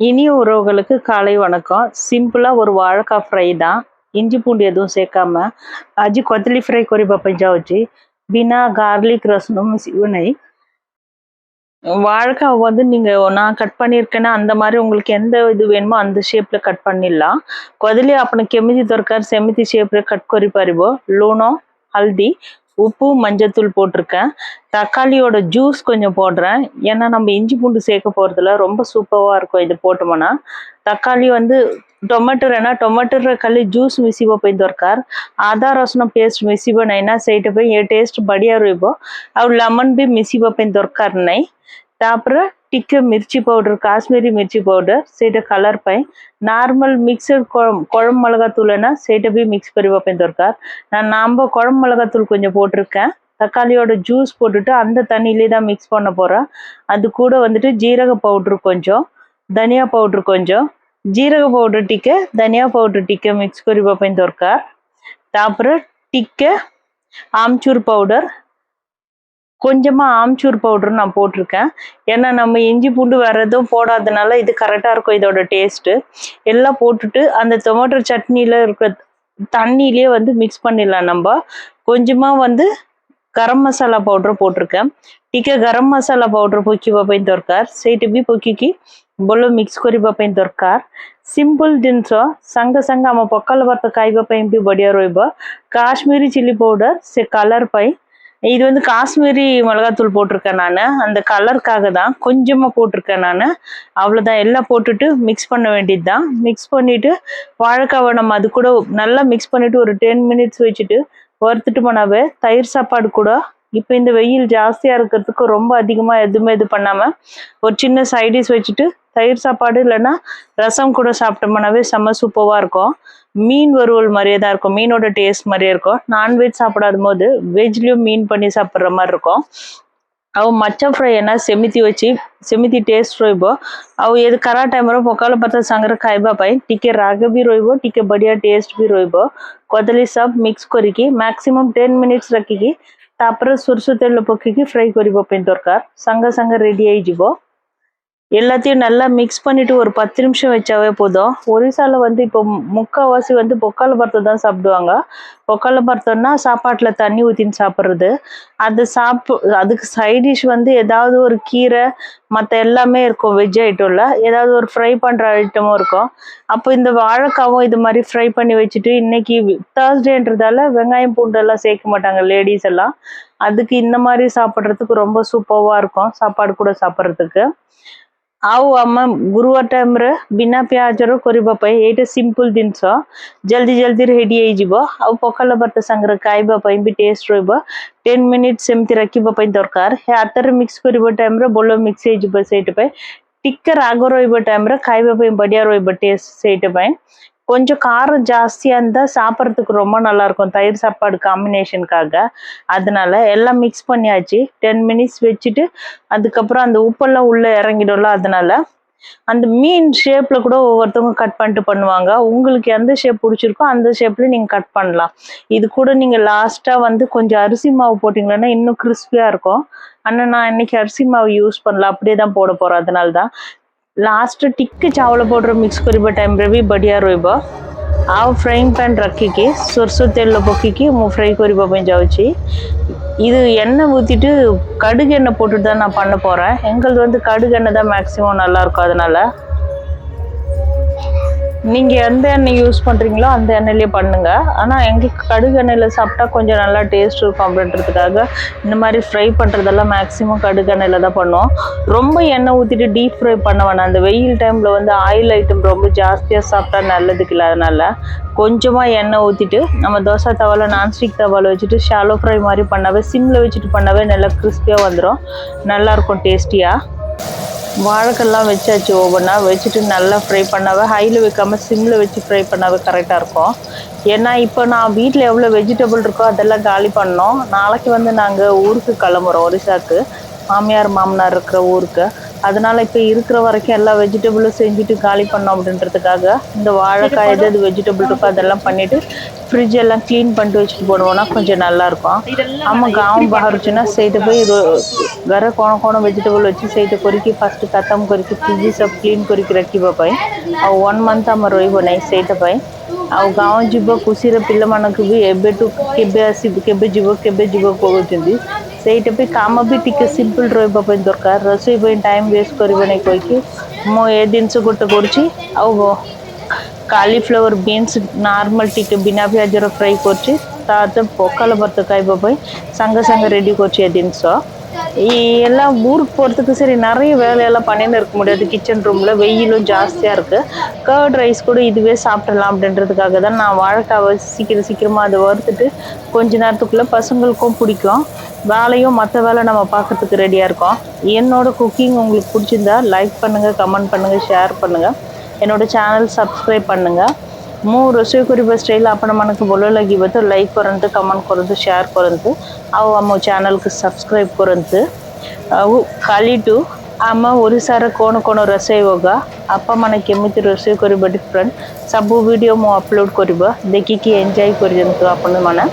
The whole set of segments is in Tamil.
இனி உறவுகளுக்கு காலை வணக்கம். சிம்பிளாக ஒரு வாழைக்காய் ஃப்ரை தான். இஞ்சி பூண்டு எதுவும் சேர்க்காம. அஜி கொத்தலி ஃப்ரை கொரி பப்பஞ்சா வச்சு பினா கார்லிக் ரசனும் சிவனை வாழைக்காய் வந்து நீங்கள் நான் கட் பண்ணியிருக்கேன்னா அந்த மாதிரி உங்களுக்கு எந்த இது வேணுமோ அந்த ஷேப்பில் கட் பண்ணிடலாம். கொதலி அப்பனை கெமிதி தொறக்கார் செமிதி ஷேப்பில் கட் கொரி பாரிபோ லூனோ ஹல்தி. உப்பு மஞ்சத்தூள் போட்டிருக்கேன். தக்காளியோட ஜூஸ் கொஞ்சம் போடுறேன். ஏன்னா நம்ம இஞ்சி பூண்டு சேர்க்க போகிறதுல ரொம்ப சூப்பராக இருக்கும் இது போட்டோம்னா. தக்காளி வந்து టొమాటో అయినా టొమాటో కలి జ్యూస్ మిసిపోయింది దొరకారు ఆదా రసన పేస్ట్ మిసిపోయినా సైట్ పోయి ఏ టేస్ట్ బడియారు அவர் லெமன் లెమన్ బి போய் దొరకారు நை அப்புறம் ପାଇଁ ଦରକାର ନାହିଁ ତାପରେ ଟିକେ ମିର୍ଚି ପାଉଡର କାଶ୍ମୀରୀ ମିର୍ଚି ପାଉଡର ସେଇଟା କଲର୍ ପାଇଁ நார்மல் மிக்சட் குழம்பு குழம்பு மிளகாத்தூள்னா ସେଇଟା ବି மிக்ஸ் କରିବା ପାଇଁ ଦରକାର நான் நாம் குழம்பு மிளகாத்தூள் கொஞ்சம் போட்டிருக்கேன் தக்காளியோட ஜூஸ் போட்டுட்டு அந்த தண்ணியிலே தான் மிக்ஸ் பண்ண போகிறேன் அது கூட வந்துட்டு ஜீரக பவுட்ரு கொஞ்சம் தனியா பவுட்ரு கொஞ்சம் ଜୀରକ ପାଉଡ଼ର ଟିକେ ଧନିଆ ପାଉଡ଼ର ଟିକେ ମିକ୍ସ କରିବା ପାଇଁ ଦରକାର ତାପରେ ଟିକେ ஆம்ச்சூர் பவுடர் கொஞ்சமாக ஆம்ச்சூர் பவுடர் நான் போட்டிருக்கேன் ஏன்னா நம்ம இஞ்சி பூண்டு வேறு எதுவும் போடாதனால இது கரெக்டாக இருக்கும் இதோட டேஸ்ட்டு எல்லாம் போட்டுட்டு அந்த டொமேட்டோ சட்னியில் இருக்கிற தண்ணியிலே வந்து மிக்ஸ் பண்ணிடலாம் நம்ம கொஞ்சமாக வந்து ଗରମ ମସଲା ପାଉଡର போட்டிருக்கேன் ଟିକେ ଗରମ ମସଲା ପାଉଡର ପକେଇବା ପାଇଁ ଦରକାର ସେଇଟା ବି ପକେଇକି ଭଲ ମିକ୍ସ କରିବା ପାଇଁ ଦରକାର ସିମ୍ପଲ ଜିନିଷ ସାଙ୍ଗେ ସାଙ୍ଗେ ଆମ ପଖାଳ ଭାତ ଖାଇବା ପାଇଁ ବି ବଢ଼ିଆ ରହିବ காஷ்மீரி சில்லி பவுடர் சே கலர் பை இது வந்து காஷ்மீரி மிளகாத்தூள் போட்டிருக்கேன் நான். அந்த கலருக்காக தான் கொஞ்சமாக போட்டிருக்கேன் நான். அவ்வளோதான் எல்லாம் போட்டுட்டு மிக்ஸ் பண்ண வேண்டியது தான் மிக்ஸ் பண்ணிவிட்டு வாழைக்காவை நம்ம அது கூட நல்லா மிக்ஸ் பண்ணிவிட்டு ஒரு டென் மினிட்ஸ் வச்சுட்டு வறுத்துட்டு போனாவே தயிர் சாப்பாடு கூட. இப்போ இந்த வெயில் ஜாஸ்தியாக இருக்கிறதுக்கு ரொம்ப அதிகமாக எதுவுமே இது பண்ணாமல் ஒரு சின்ன சைடிஷ் வச்சுட்டு தயிர் சாப்பாடு இல்லைன்னா ரசம் கூட சாப்பிட்டோம்னாவே செம்ம சூப்பராக இருக்கும் மீன் வறுவல் மாதிரியே தான் இருக்கும் மீனோட டேஸ்ட் மாதிரியே இருக்கும் நான்வெஜ் சாப்பிடாத போது வெஜ்லேயும் மீன் பண்ணி சாப்பிட்ற மாதிரி இருக்கும் ଆଉ ମାଛ ଫ୍ରାଏ ନା ସେମିତି ଅଛି ସେମିତି ଟେଷ୍ଟ ରହିବ ଆଉ ଏ ଖରା ଟାଇମ୍ର ପଖାଳ ଭାତ ସାଙ୍ଗରେ ଖାଇବା ପାଇଁ ଟିକେ ରାଗ ବି ରହିବ ଟିକେ ବଢ଼ିଆ ଟେଷ୍ଟ ବି ରହିବ କଦଳୀ ସବ ମିକ୍ସ କରିକି ମ୍ୟାକ୍ସିମମ୍ ଟେନ୍ ମିନିଟ୍ସ ରଖିକି ତାପରେ ସୋରିଷ ତେଲ ପକେଇକି ଫ୍ରାଏ କରିବା ପାଇଁ ଦରକାର ସାଙ୍ଗେ ସାଙ୍ଗେ ରେଡ଼ି ହେଇଯିବ எல்லாத்தையும் நல்லா மிக்ஸ் பண்ணிட்டு ஒரு பத்து நிமிஷம் வச்சாவே போதும். ஒரிசால வந்து இப்போ முக்கால்வாசி வந்து பொக்கால பருத்தை தான் சாப்பிடுவாங்க. பொக்கால பருத்தம்னா சாப்பாட்டில் தண்ணி ஊற்றின்னு சாப்பிட்றது. அது சாப்பு அதுக்கு சைட் டிஷ் வந்து ஏதாவது ஒரு கீரை மற்ற எல்லாமே இருக்கும். வெஜ் ஐட்டம்ல ஏதாவது ஒரு ஃப்ரை பண்ணுற ஐட்டமும் இருக்கும். அப்போ இந்த வாழைக்காவும் இது மாதிரி ஃப்ரை பண்ணி வச்சுட்டு இன்னைக்கு தேர்ஸ்டேன்றதால வெங்காயம் பூண்டெல்லாம் சேர்க்க மாட்டாங்க லேடிஸ் எல்லாம். அதுக்கு இந்த மாதிரி சாப்பிட்றதுக்கு ரொம்ப சூப்பராக இருக்கும். சாப்பாடு கூட சாப்பிட்றதுக்கு. ଆଉ ଆମ ଗୁରୁବାର ଟାଇମ୍ରେ ବିନା ପିଆଜର କରିବା ପାଇଁ ଏଇଟା ସିମ୍ପଲ୍ ଜିନିଷ ଜଲ୍ଦି ଜଲ୍ଦି ରେଡ଼ି ହେଇଯିବ ଆଉ ପଖାଳ ଭାତ ସାଙ୍ଗରେ ଖାଇବା ପାଇଁ ବି ଟେଷ୍ଟ ରହିବ ଟେନ୍ ମିନିଟ୍ ସେମିତି ରଖିବା ପାଇଁ ଦରକାର ହାତରେ ମିକ୍ସ କରିବା ଟାଇମ୍ରେ ଭଲ ମିକ୍ସ ହେଇଯିବ ସେଇଟା ପାଇଁ ଟିକେ ରାଗ ରହିବ ଟାଇମ୍ରେ ଖାଇବା ପାଇଁ ବଢ଼ିଆ ରହିବ ଟେଷ୍ଟ ସେଇଟା ପାଇଁ கொஞ்சம் காரம் ஜாஸ்தியாக இருந்தால் சாப்பிட்றதுக்கு ரொம்ப நல்லாயிருக்கும் தயிர் சாப்பாடு காம்பினேஷனுக்காக அதனால எல்லாம் மிக்ஸ் பண்ணியாச்சு. டென் மினிட்ஸ் வச்சுட்டு அதுக்கப்புறம் அந்த உப்பெல்லாம் உள்ளே இறங்கிடும்ல அதனால. அந்த மீன் ஷேப்பில் கூட ஒவ்வொருத்தவங்க கட் பண்ணிட்டு பண்ணுவாங்க. உங்களுக்கு எந்த ஷேப் பிடிச்சிருக்கோ அந்த ஷேப்பில் நீங்கள் கட் பண்ணலாம். இது கூட நீங்கள் லாஸ்ட்டாக வந்து கொஞ்சம் அரிசி மாவு போட்டிங்கன்னா இன்னும் கிறிஸ்பியாக இருக்கும். ஆனால் நான் இன்னைக்கு அரிசி மாவு யூஸ் பண்ணல. அப்படியே தான் போட போகிறேன் அதனால தான். ଲାଷ୍ଟ ଟିକେ ଚାଉଳ ପାଉଡ଼ର ମିକ୍ସ କରିବା ଟାଇମ୍ରେ ବି ବଢ଼ିଆ ରହିବ ଆଉ ஃப்ரைங் பேன் ரக்கிக்கு சொர்ச தெல்ல பொக்கிக்கு ମୁଁ ஃப்ரை କରିବା ପାଇଁ ଯାଉଛି இது எண்ணெய் ஊற்றிட்டு கடுகு எண்ணெய் போட்டுட்டு தான் நான் பண்ண போகிறேன் எங்களது வந்து கடுகு எண்ணெய் தான் மேக்ஸிமம் நல்லாயிருக்கும் அதனால் நீங்கள் எந்த எண்ணெய் யூஸ் பண்ணுறீங்களோ அந்த எண்ணெயிலே பண்ணுங்கள் ஆனால் எங்களுக்கு கடுகு எண்ணெயில் சாப்பிட்டா கொஞ்சம் நல்லா டேஸ்ட் இருக்கும் அப்படின்றதுக்காக இந்த மாதிரி ஃப்ரை பண்ணுறதெல்லாம் மேக்ஸிமம் கடுகு எண்ணெயில் தான் பண்ணுவோம். ரொம்ப எண்ணெய் ஊற்றிட்டு டீப் ஃப்ரை பண்ண வேணாம். அந்த வெயில் டைமில் வந்து ஆயில் ஐட்டம் ரொம்ப ஜாஸ்தியாக சாப்பிட்டா நல்லதுக்கு இல்லை. அதனால் கொஞ்சமாக எண்ணெய் ஊற்றிட்டு நம்ம தோசை தவாவில் நான்ஸ்டிக் தவாவில் வச்சுட்டு ஷாலோ ஃப்ரை மாதிரி பண்ணாவே சிம்மில் வச்சுட்டு பண்ணாவே நல்லா கிறிஸ்பியாக வந்துடும் நல்லாயிருக்கும் டேஸ்டியாக வாழைக்கெல்லாம் வச்சாச்சு ஒவ்வொன்றா வச்சுட்டு நல்லா ஃப்ரை பண்ணாவே ஹையில் வைக்காமல் சிம்மில் வச்சு ஃப்ரை பண்ணாவே கரெக்டாக இருக்கும். ஏன்னா இப்போ நான் வீட்டில் எவ்வளோ வெஜிடபிள் இருக்கோ அதெல்லாம் காலி பண்ணோம். நாளைக்கு வந்து நாங்கள் ஊருக்கு கிளம்புறோம் ஒரிசாக்கு. மாமியார் மாமனார் இருக்கிற ஊருக்கு. அதனால இப்போ இருக்கிற வரைக்கும் எல்லா வெஜிடபிளும் செஞ்சுட்டு காலி பண்ணோம் அப்படின்றதுக்காக இந்த வாழைக்காய் எது எது வெஜிடபிள் இருக்கோ அதெல்லாம் பண்ணிட்டு ஃப்ரிட்ஜ் எல்லாம் க்ளீன் பண்ணிட்டு வச்சுட்டு போடுவோம்னா கொஞ்சம் நல்லா இருக்கும் ஆமாம் காவும் பகருச்சுன்னா ସେଇଟା ପାଇଁ ଘରେ କ'ଣ କ'ଣ ଭେଜିଟେବଲ୍ ଅଛି ସେଇଟା କରିକି ଫାଷ୍ଟ ଖତମ କରିକି ଫ୍ରିଜ୍ ସବୁ କ୍ଲିନ୍ କରିକି ରଖିବା ପାଇଁ ଆଉ ୱାନ୍ ମନ୍ଥ ଆମର ରହିବ ନାହିଁ ସେଇଟା ପାଇଁ ଆଉ ଗାଁ ଯିବ ଖୁସିରେ ପିଲାମାନଙ୍କୁ ବି ଏବେଠୁ କେବେ ଆସିବ କେବେ ଯିବ କେବେ ଯିବ କହୁଛନ୍ତି ସେଇଟା ବି କାମ ବି ଟିକେ ସିମ୍ପଲ୍ ରହିବା ପାଇଁ ଦରକାର ରୋଷେଇ ପାଇଁ ଟାଇମ୍ ୱେଷ୍ଟ କରିବ ନାହିଁ କହିକି ମୁଁ ଏ ଜିନିଷ ଗୋଟେ କରୁଛି ଆଉ କାଲିଫ୍ଲାୱାର ବିନ୍ସ ନର୍ମାଲ ଟିକେ ବିନା ପିଆଜର ଫ୍ରାଏ କରୁଛି ତା ତ ପଖାଳ ଭାତ ଖାଇବା ପାଇଁ ସାଙ୍ଗେ ସାଙ୍ଗେ ரெடி କରୁଛି ଏ ଜିନିଷ எல்லாம் ஊருக்கு போகிறதுக்கு சரி நிறைய வேலையெல்லாம் பண்ணின்னு இருக்க முடியாது. கிச்சன் ரூமில் வெயிலும் ஜாஸ்தியாக இருக்குது கர்ட் ரைஸ் கூட இதுவே சாப்பிட்றலாம் அப்படின்றதுக்காக தான் நான் வாழைக்காவை சீக்கிரம் சீக்கிரமாக அதை வறுத்துட்டு கொஞ்ச நேரத்துக்குள்ளே பசங்களுக்கும் பிடிக்கும். வேலையும் மற்ற வேலை நம்ம பார்க்கறதுக்கு ரெடியாக இருக்கோம். என்னோடய குக்கிங் உங்களுக்கு பிடிச்சிருந்தா லைக் பண்ணுங்கள் கமெண்ட் பண்ணுங்கள் ஷேர் பண்ணுங்கள் என்னோடய சேனல் சப்ஸ்கிரைப் பண்ணுங்கள் ମୁଁ ରୋଷେଇ କରିବା ଷ୍ଟାଇଲ୍ ଆପଣମାନଙ୍କୁ ଭଲ ଲାଗିବ ତ ଲାଇକ୍ କରନ୍ତୁ କମେଣ୍ଟ କରନ୍ତୁ ସେୟାର କରନ୍ତୁ ଆଉ ଆମ ଚ୍ୟାନେଲ୍କୁ ସବସ୍କ୍ରାଇବ୍ କରନ୍ତୁ ଆଉ କାଲିଠୁ ଆମ ଓଡ଼ିଶାର କ'ଣ କ'ଣ ରୋଷେଇ ಹೋಗ ଆପଣମାନେ କେମିତି ରୋଷେଇ କରିବ ଡିଫରେଣ୍ଟ ସବୁ வீடியோ ମୁଁ அப்லோட் କରିବ ଦେଖିକି என்ஜாய் କରିଦିଅନ୍ତୁ ଆପଣମାନେ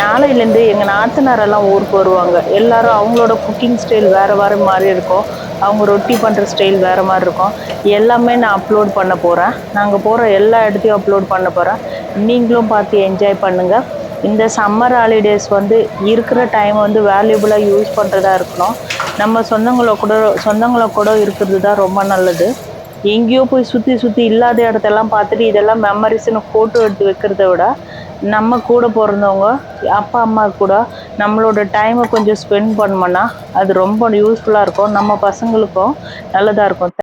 நாளையிலேருந்து எங்கள் நாத்தனாரெல்லாம் ஊருக்கு வருவாங்க எல்லாரும் அவங்களோட குக்கிங் ஸ்டைல் வேறு வேறு மாதிரி இருக்கும் அவங்க ரொட்டி பண்ணுற ஸ்டைல் வேறு மாதிரி இருக்கும். எல்லாமே நான் அப்லோட் பண்ண போகிறேன் நாங்கள் போகிற எல்லா இடத்தையும் அப்லோட் பண்ண போகிறேன் நீங்களும் பார்த்து என்ஜாய் பண்ணுங்கள் இந்த சம்மர் ஹாலிடேஸ் வந்து இருக்கிற டைம் வந்து வேல்யூபுளாக யூஸ் பண்ணுறதா இருக்கணும். நம்ம சொந்தங்கள கூட சொந்தங்களை கூட இருக்கிறது தான் ரொம்ப நல்லது. எங்கேயோ போய் சுற்றி சுற்றி இல்லாத இடத்தெல்லாம் பார்த்துட்டு இதெல்லாம் மெமரிஸ்னு ஃபோட்டோ எடுத்து வைக்கிறத விட நம்ம கூட பிறந்தவங்க அப்பா அம்மா கூட நம்மளோட டைமை கொஞ்சம் ஸ்பெண்ட் பண்ணோம்னா அது ரொம்ப யூஸ்ஃபுல்லாக இருக்கும். நம்ம பசங்களுக்கும் நல்லதாக இருக்கும்.